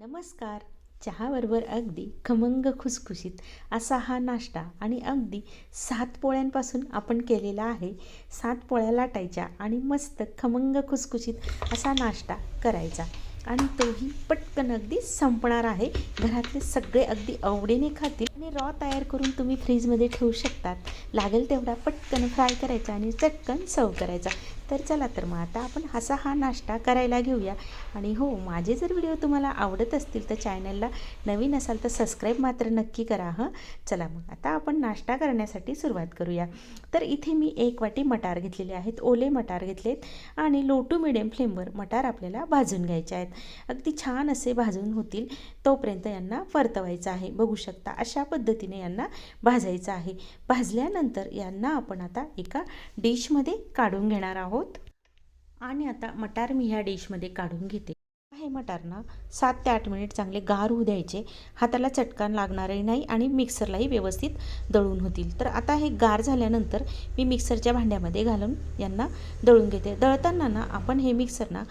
नमस्कार. चहाबरोबर अगदी खमंग खुसखुशीत असा हा नाश्ता आणि अगदी सात पोळ्यांपासून आपण केलेला आहे. सात पोळ्या लाटायच्या आणि मस्त खमंग खुसखुशीत असा नाश्ता करायचा. आणि तोही पटकन अगदी संपणार आहे. घरातले सगळे अगदी आवडीने खातील आणि रॉ तयार करून तुम्ही फ्रीजमध्ये ठेवू शकतात. लागेल तेवढा पटकन फ्राय करायचा आणि चटकन सर्व करायचा. तर चला तर मग आता आपण असा हा नाश्ता करायला घेऊया. आणि हो माझे जर व्हिडिओ तुम्हाला आवडत असतील तर चॅनलला नवीन असाल तर सबस्क्राईब मात्र नक्की करा हं? चला मग आता आपण नाश्ता करण्यासाठी सुरुवात करूया. तर इथे मी एक वाटी मटार घेतलेले आहेत ओले मटार घेतलेत आणि लो टू मिडियम फ्लेमवर मटार आपल्याला भाजून घ्यायचे आहेत. अगदी छान असे भाजून होतील तोपर्यंत यांना परतवायचं आहे. बघू शकता अशा पद्धतीने यांना भाजायचं आहे. भाजल्यानंतर यांना आपण आता एका डिशमध्ये काढून घेणार आहोत. आणि आता मटार मी ह्या डिशमध्ये काढून घेते. हे मटारना सात ते आठ मिनिट चांगले गार होऊ द्यायचे. हाताला चटकान लागणारही नाही आणि मिक्सरलाही व्यवस्थित दळून होतील. तर आता हे गार झाल्यानंतर मी मिक्सरच्या भांड्यामध्ये घालून यांना दळून घेते. दळताना ना आपण हे मिक्सरना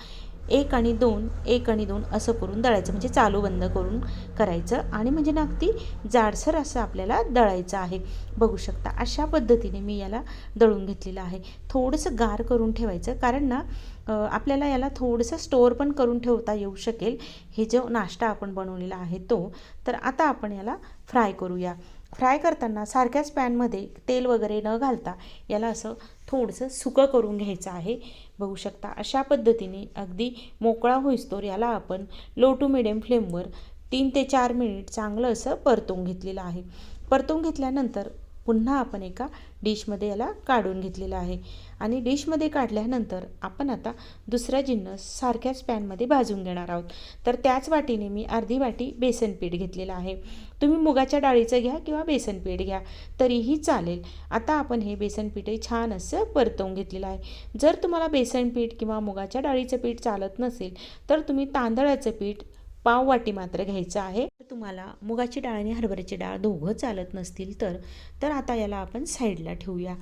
एक आणि दोन एक आणि दोन असं करून दळायचं. म्हणजे चालू बंद करून करायचं. आणि म्हणजे ना अगदी जाडसर असं आपल्याला दळायचं आहे. बघू शकता अशा पद्धतीने मी याला दळून घेतलेलं आहे. थोडंसं गार करून ठेवायचं. कारण ना आपल्याला याला थोडंसं स्टोअर पण करून ठेवता येऊ शकेल. हे जो नाश्ता आपण बनवलेला आहे तो. तर आता आपण याला फ्राय करूया. फ्राय करताना सारख्याच पॅनमध्ये तेल वगैरे न घालता याला असं थोडंसं सुकं करून घ्यायचं आहे. बघू शकता अशा पद्धतीने अगदी मोकळा होईस्तोर याला आपण लो टू मिडियम फ्लेमवर तीन ते चार मिनिट चांगलं असं परतून घेतलेलं आहे. परतून घेतल्यानंतर पुन्हा आपण एका डिशमध्ये याला काढून घेतलेलं आहे. आणि डिशमध्ये काढल्यानंतर आपण आता दुसरा जिन्नस सारख्याच पॅनमध्ये भाजून घेणार आहोत. तर त्याच वाटीने मी अर्धी वाटी बेसन पीठ घेतलेलं आहे. तुम्ही मुगाच्या डाळीचं घ्या किंवा बेसन पीठ घ्या तरीही चालेल. आता आपण हे बेसन पीठही छान असं परतवून घेतलेलं आहे. जर तुम्हाला बेसन पीठ किंवा मुगाच्या डाळीचं पीठ चालत नसेल तर तुम्ही तांदळाचं पीठ पाव वाटी मात्र घ्यायचं आहे. तुम्हाला मुगाची डाळ आणि हरभऱ्याची डाळ दोघं चालत नसतील तर तर आता याला आपण साईडला ठेवूया.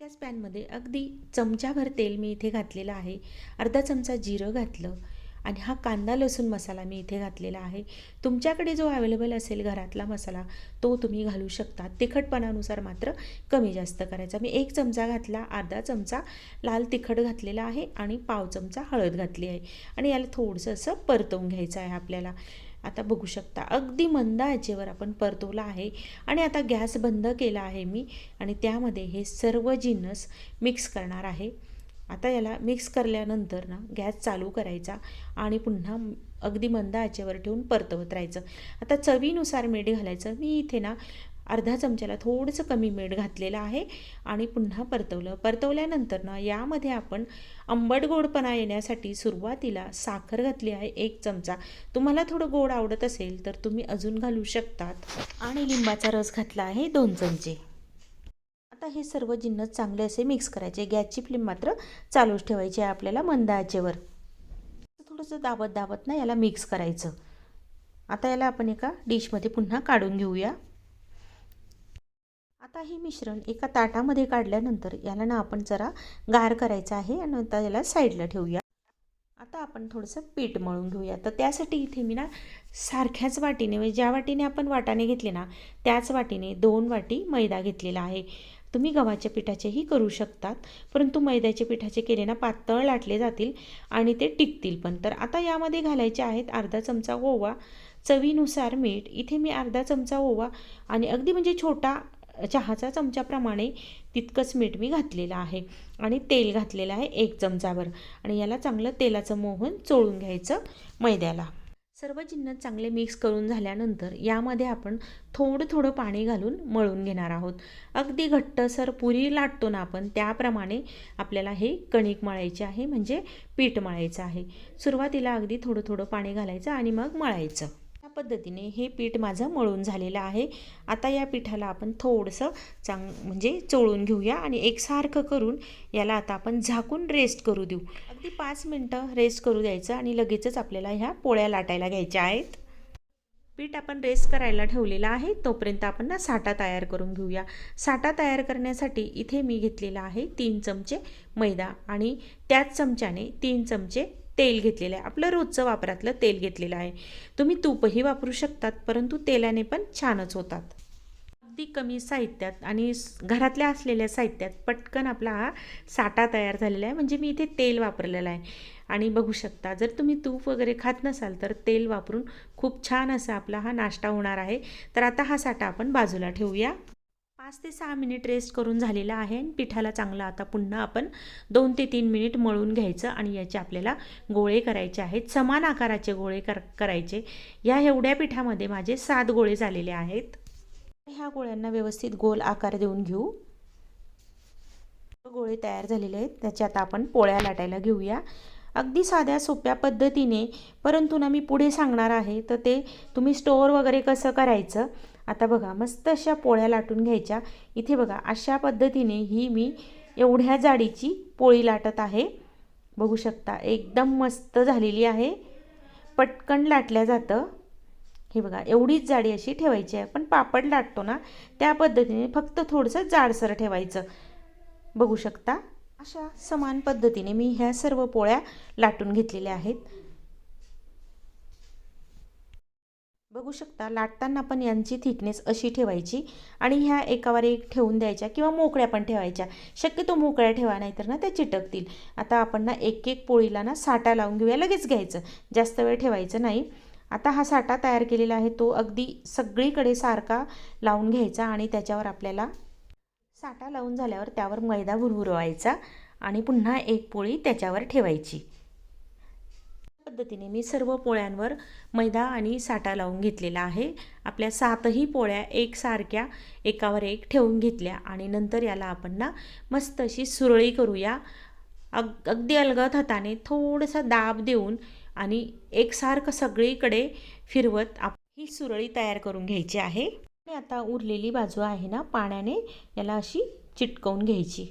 त्याच पॅनमध्ये अगदी चमचाभर तेल मी इथे घातलेलं आहे. अर्धा चमचा जिरं घातलं. आणि हा कांदा लसूण मसाला मी इथे घातलेला आहे. तुमच्याकडे जो अवेलेबल असेल घरातला मसाला तो तुम्ही घालू शकता. तिखटपणानुसार मात्र कमी जास्त करायचा. मी एक चमचा घातला अर्धा चमचा लाल तिखट घातलेला आहे आणि पाव चमचा हळद घातली आहे. आणि याला थोडंसं असं परतवून घ्यायचं आहे आपल्याला. आता बघू शकता अगदी मंद आचेवर आपण परतवला आहे. आणि आता गॅस बंद केला आहे मी. आणि त्यामध्ये हे सर्व जिन्नस मिक्स करणार आहे. आता याला मिक्स करल्यानंतर ना गॅस चालू करायचा आणि पुन्हा अगदी मंद आचेवर ठेवून परतवत राहायचं. आता चवीनुसार मीठ घालायचं. मी इथे ना अर्धा चमच्याला थोडंसं कमी मीठ घातलेलं आहे आणि पुन्हा परतवलं. परतवल्यानंतर ना यामध्ये आपण आंबट गोडपणा येण्यासाठी सुरुवातीला साखर घातली आहे एक चमचा. तुम्हाला थोडं गोड आवडत असेल तर तुम्ही अजून घालू शकतात. आणि लिंबाचा रस घातला आहे दोन चमचे. आता हे सर्व जिन्नस चांगले असे मिक्स करायचे. गॅसची फ्लेम मात्र चालूच ठेवायची आहे आपल्याला मंद आचेवर थोडंसं दाबत दाबत ना याला मिक्स करायचं. आता याला आपण एका डिशमध्ये पुन्हा काढून घेऊया. आता हे मिश्रण एका ताटामध्ये काढल्यानंतर याला ना आपण जरा गार करायचं आहे आणि नंतर याला साईडला ठेवूया. आता आपण थोडंसं पीठ मळून घेऊया. तर त्यासाठी इथे मी ना सारख्याच वाटीने म्हणजे ज्या वाटीने आपण वाटाणे घेतले ना त्याच वाटीने दोन वाटी मैदा घेतलेला आहे. तुम्ही गव्हाच्या पिठाचेही करू शकतात. परंतु मैद्याचे पिठाचे केले ना पातळ लाटले जातील आणि ते टिकतील पण. तर आता यामध्ये घालायचे आहेत अर्धा चमचा ओवा चवीनुसार मीठ. इथे मी अर्धा चमचा ओवा आणि अगदी म्हणजे छोटा चहाचा चमच्याप्रमाणे तितकंच मीठ मी घातलेलं आहे. आणि तेल घातलेलं आहे एक चमचाभर. आणि याला चांगलं तेलाचं मोहन चोळून घ्यायचं मैद्याला. सर्व जिन्नस चांगले मिक्स करून झाल्यानंतर यामध्ये आपण थोडं थोडं पाणी घालून मळून घेणार आहोत. अगदी घट्टसर पुरी लाटतो ना आपण त्याप्रमाणे आपल्याला हे कणिक मळायचे आहे म्हणजे पीठ मळायचं आहे. सुरुवातीला अगदी थोडं थोडं पाणी घालायचं आणि मग मळायचं. या पद्धतीने हे पीठ माझं मळून झालेलं आहे. आता या पिठाला आपण थोडंसं चांग म्हणजे चोळून घेऊया आणि एकसारखं करून याला आता आपण झाकून रेस्ट करू देऊ. अगदी पाच मिनटं रेस्ट करू द्यायचं आणि लगेचच आपल्याला ह्या पोळ्या लाटायला घ्यायच्या आहेत. पीठ आपण रेस्ट करायला ठेवलेलं आहे. तोपर्यंत आपण ना साठा तयार करून घेऊया. साठा तयार करण्यासाठी इथे मी घेतलेला आहे तीन चमचे मैदा आणि त्याच चमच्याने तीन चमचे तेल घेतलेलं आहे. आपलं रोजचं वापरातलं तेल घेतलेलं आहे. तुम्ही तूपही वापरू शकतात परंतु तेलाने पण छानच होतात. अगदी कमी साहित्यात आणि घरातल्या असलेल्या साहित्यात पटकन आपला हा साठा तयार झालेला आहे. म्हणजे मी इथे तेल वापरलेलं आहे. आणि बघू शकता जर तुम्ही तूप वगैरे खात नसाल तर तेल वापरून खूप छान असा आपला हा नाश्ता होणार आहे. तर आता हा साठा आपण बाजूला ठेवूया. पाच ते सहा मिनिट रेस्ट करून झालेला आहे आणि पिठाला चांगला आता पुन्हा आपण दोन ते तीन मिनिट मळून घ्यायचं आणि याचे आपल्याला गोळे करायचे आहेत. समान आकाराचे गोळे कर करायचे. या एवढ्या पिठामध्ये माझे सात गोळे झालेले आहेत. ह्या गोळ्यांना व्यवस्थित गोल आकार देऊन घेऊ. गोळे तयार झालेले आहेत. त्याच्या आता आपण पोळ्या लाटायला घेऊया. अगदी साध्या सोप्या पद्धतीने परंतु ना मी पुढे सांगणार आहे तर ते तुम्ही स्टोअर वगैरे कसं करायचं? आता बघा मस्त अशा पोळ्या लाटून घ्यायच्या. इथे बघा अशा पद्धतीने ही मी एवढ्या जाडीची पोळी लाटत आहे. बघू शकता एकदम मस्त झालेली आहे. पटकन लाटल्या जातं. हे बघा एवढीच जाडी अशी ठेवायची आहे. पण पापड लाटतो ना त्या पद्धतीने फक्त थोडंसं जाडसर ठेवायचं. बघू शकता? अशा समान पद्धतीने मी ह्या सर्व पोळ्या लाटून घेतलेल्या आहेत. बघू शकता लाटताना पण यांची थिकनेस अशी ठेवायची आणि ह्या एकावर एक ठेवून द्यायच्या किंवा मोकळ्या पण ठेवायच्या. शक्यतो मोकळ्या ठेवा नाहीतर ना त्या चिटकतील. आता आपण ना एक एक पोळीला ना साठा लावून घेऊया लगेच घ्यायचं. जास्त वेळ ठेवायचं नाही. आता हा साठा तयार केलेला आहे तो अगदी सगळीकडे सारखा लावून घ्यायचा आणि त्याच्यावर आपल्याला साठा लावून झाल्यावर त्यावर मैदा भुरभुरवायचा आणि पुन्हा एक पोळी त्याच्यावर ठेवायची. पद्धतीने मी सर्व पोळ्यांवर मैदा आणि साठा लावून घेतलेला आहे. आपल्या सातही पोळ्या एकसारख्या एकावर एक ठेवून घेतल्या आणि नंतर याला आपण ना मस्त अशी सुरळी करूया. अग अगदी अलगद हाताने थोडंसं दाब देऊन आणि एकसारखं सगळीकडे फिरवत आप ही सुरळी तयार करून घ्यायची आहे. आणि आता उरलेली बाजू आहे ना पाण्याने याला अशी चिटकवून घ्यायची.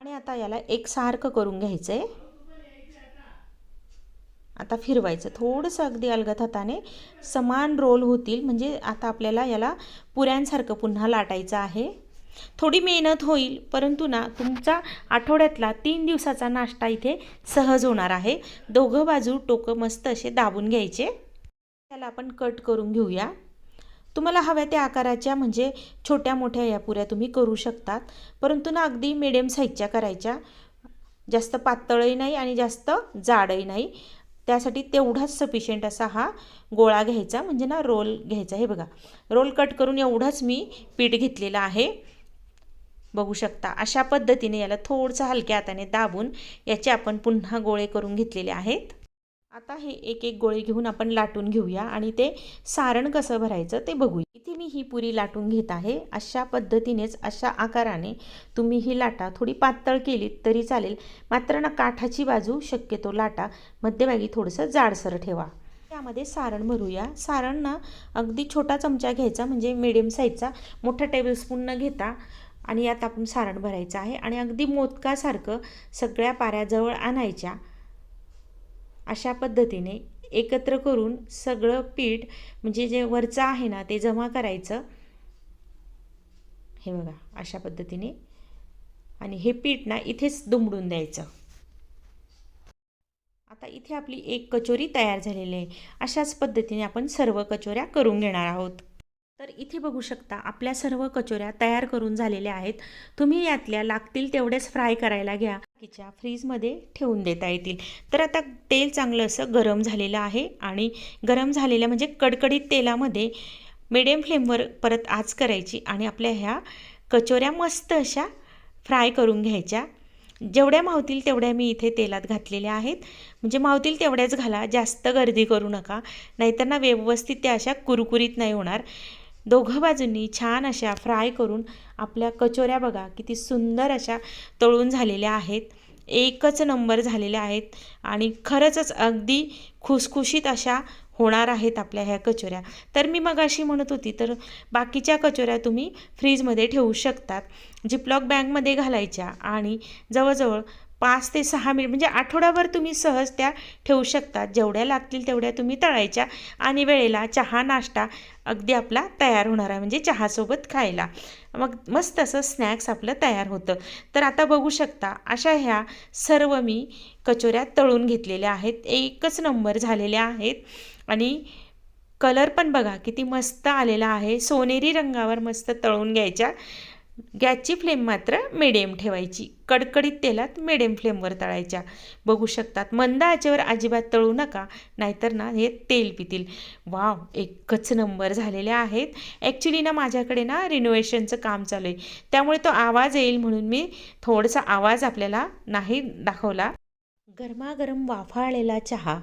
आणि आता याला एकसारखं करून घ्यायचं आहे आता फिरवायचं. थोडंसं अगदी अलगत हाताने समान रोल होतील. म्हणजे आता आपल्याला याला पुऱ्यांसारखं पुन्हा लाटायचं आहे. थोडी मेहनत होईल परंतु ना तुमचा आठवड्यातला तीन दिवसाचा नाश्ता इथे सहज होणार आहे. दोघं बाजू टोकं मस्त असे दाबून घ्यायचे. त्याला आपण कट करून घेऊया. तुम्हाला हव्या त्या आकाराच्या म्हणजे छोट्या मोठ्या या पुऱ्या तुम्ही करू शकतात. परंतु ना अगदी मिडियम साईजच्या करायच्या. जास्त पातळही नाही आणि जास्त जाडही नाही. त्यासाठी तेवढाच सफिशियंट असा हा गोळा घ्यायचा म्हणजे ना रोल घ्यायचा. हे बघा रोल कट करून एवढाच मी पीठ घेतलेलं आहे. बघू शकता. अशा पद्धतीने याला थोडंसं हलक्या हाताने दाबून याचे आपण पुन्हा गोळे करून घेतलेले आहेत. आता हे एक एक गोळे घेऊन आपण लाटून घेऊया आणि ते सारण कसं भरायचं ते बघूया. इथे मी ही पुरी लाटून घेत आहे. अशा पद्धतीनेच अशा आकाराने तुम्ही ही लाटा थोडी पातळ केलीत तरी चालेल. मात्र ना काठाची बाजू शक्यतो लाटा मध्यभागी थोडंसं जाडसर ठेवा. त्यामध्ये सारण भरूया. सारण ना अगदी छोटा चमचा घ्यायचा म्हणजे मिडियम साईजचा मोठा टेबलस्पून न घेता आणि यात आपण सारण भरायचं आहे आणि अगदी मोदकासारखं सगळ्या पाऱ्याजवळ आणायच्या. अशा पद्धतीने एकत्र करून सगळं पीठ म्हणजे जे वरचं आहे ना ते जमा करायचं. हे बघा अशा पद्धतीने. आणि हे पीठ ना इथेच दुमडून द्यायचं. आता इथे आपली एक कचोरी तयार झालेली आहे. अशाच पद्धतीने आपण सर्व कचोऱ्या करून घेणार आहोत. तर इथे बघू शकता आपल्या सर्व कचोऱ्या तयार करून झालेल्या आहेत. तुम्ही यातल्या लागतील तेवढेच फ्राय करायला घ्या. बाकीच्या फ्रीजमध्ये ठेवून देता येतील. तर आता तेल चांगलं असं गरम झालेलं आहे आणि गरम झालेल्या म्हणजे कडकडीत तेलामध्ये मिडियम फ्लेमवर परत आच करायची आणि आपल्या ह्या कचोऱ्या मस्त अशा फ्राय करून घ्यायच्या. जेवढ्या मावतील तेवढ्या मी इथे तेलात घातलेल्या आहेत. म्हणजे मावतील तेवढ्याच घाला जास्त गर्दी करू नका. नाहीतर ना व्यवस्थित त्या अशा कुरकुरीत नाही होणार. दोघं बाजूंनी छान अशा फ्राय करून आपल्या कचोऱ्या बघा किती सुंदर अशा तळून झालेल्या आहेत. एकच नंबर झालेल्या आहेत आणि खरंचच अगदी खुसखुशीत अशा होणार आहेत आपल्या ह्या कचोऱ्या. तर मी मग अशी म्हणत होती तर बाकीच्या कचोऱ्या तुम्ही फ्रीजमध्ये ठेवू शकतात. जिपलॉक बॅगमध्ये घालायच्या आणि जवळजवळ पाच ते सहा मिनिट म्हणजे आठवडाभर तुम्ही सहज त्या ठेवू शकता. जेवढ्या लागतील तेवढ्या तुम्ही तळायच्या आणि वेळेला चहा नाश्ता अगदी आपला तयार होणार आहे म्हणजे चहासोबत खायला. मग मस्त असं स्नॅक्स आपलं तयार होतं. तर आता बघू शकता अशा ह्या सर्व मी कचोऱ्या तळून घेतलेल्या आहेत. एकच नंबर झालेल्या आहेत. आणि कलर पण बघा किती मस्त आलेला आहे. सोनेरी रंगावर मस्त तळून घ्यायच्या. गॅसची फ्लेम मात्र मिडियम ठेवायची. कडकडीत तेलात मिडियम फ्लेमवर तळायच्या. बघू शकतात मंद आचेवर अजिबात तळू नका नाहीतर ना हे तेल पितील. वाव एकच नंबर झालेले आहेत. ॲक्च्युली ना माझ्याकडे ना रिनोव्हेशनचं काम चालू आहे. त्यामुळे तो आवाज येईल म्हणून मी थोडासा आवाज आपल्याला नाही दाखवला. गरमागरम वाफाळलेला चहा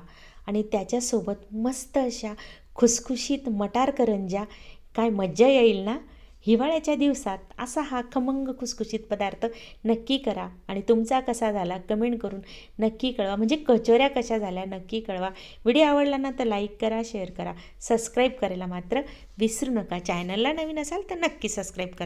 आणि त्याच्यासोबत मस्त अशा खुसखुशीत मटार करंज्या काय मज्जा येईल ना? हिवाळ्याच्या दिवसात असा हा खमंग खुसखुशीत पदार्थ नक्की करा आणि तुमचा कसा झाला कमेंट करून नक्की कळवा. म्हणजे कचोऱ्या कशा झाल्या नक्की कळवा. व्हिडिओ आवडला ना तर लाईक करा शेअर करा. सबस्क्राईब करायला मात्र विसरू नका. चॅनलला नवीन असाल तर नक्की सबस्क्राईब करा.